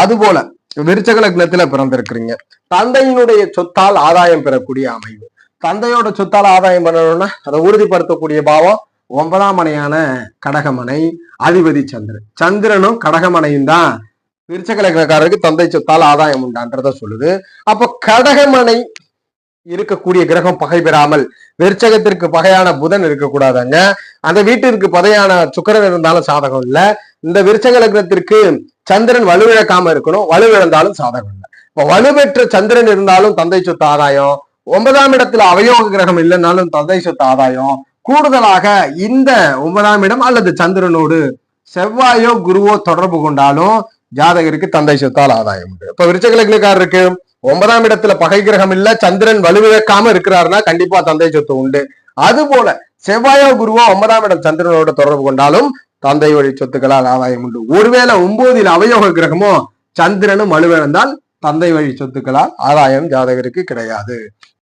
அதுபோல விருச்சக லக்னத்துல பிறந்திருக்கிறீங்க. தந்தையினுடைய சொத்தால் ஆதாயம் பெறக்கூடிய அமைவு. தந்தையோட சொத்தால் ஆதாயம் பண்ணணும்னா அதை உறுதிப்படுத்தக்கூடிய பாவம் ஒன்பதாம் மனையான கடகமனை அதிபதி சந்திரன். சந்திரனும் கடகமனையும் தான் விருச்சக லக்னக்காரருக்கு தந்தை சொத்தால் ஆதாயம் உண்டான்றத சொல்லுது. அப்போ கடகமனை இருக்கக்கூடிய கிரகம் பகை பெறாமல் விருச்சகத்திற்கு பகையான புதன் இருக்கக்கூடாதாங்க. அந்த வீட்டிற்கு பதையான சுக்கரன் இருந்தாலும் சாதகம் இல்ல. இந்த விருச்சக லக்னத்திற்கு சந்திரன் வலுவிழக்காம இருக்கணும். வலுவிழந்தாலும் சாதகம் இல்லை இப்ப வலுப்பெற்ற சந்திரன் இருந்தாலும் தந்தை சொத்து ஆதாயம். ஒன்பதாம் இடத்துல அவயோக கிரகம் இல்லைன்னாலும் தந்தை சொத்து ஆதாயம். கூடுதலாக இந்த ஒன்பதாம் இடம் அல்லது சந்திரனோடு செவ்வாயோ குருவோ தொடர்பு கொண்டாலும் ஜாதகருக்கு தந்தை சொத்தால் ஆதாயம் உண்டு. இப்ப விருச்சக ஒன்பதாம் இடத்துல பகை கிரகம் இல்ல சந்திரன் வலுவிழக்காம இருக்கிறாருன்னா கண்டிப்பா தந்தை சொத்து உண்டு. அது போல செவ்வாயோ குருவோ ஒன்பதாம் இடம் சந்திரனோட தொடர்பு கொண்டாலும் தந்தை வழி சொத்துக்களால் ஆதாயம் உண்டு. ஒருவேளை ஒன்பதில் அவயோக கிரகமோ சந்திரனும் வலுவிழந்தால் தந்தை வழி சொத்துக்களால் ஆதாயம் ஜாதகருக்கு கிடையாது.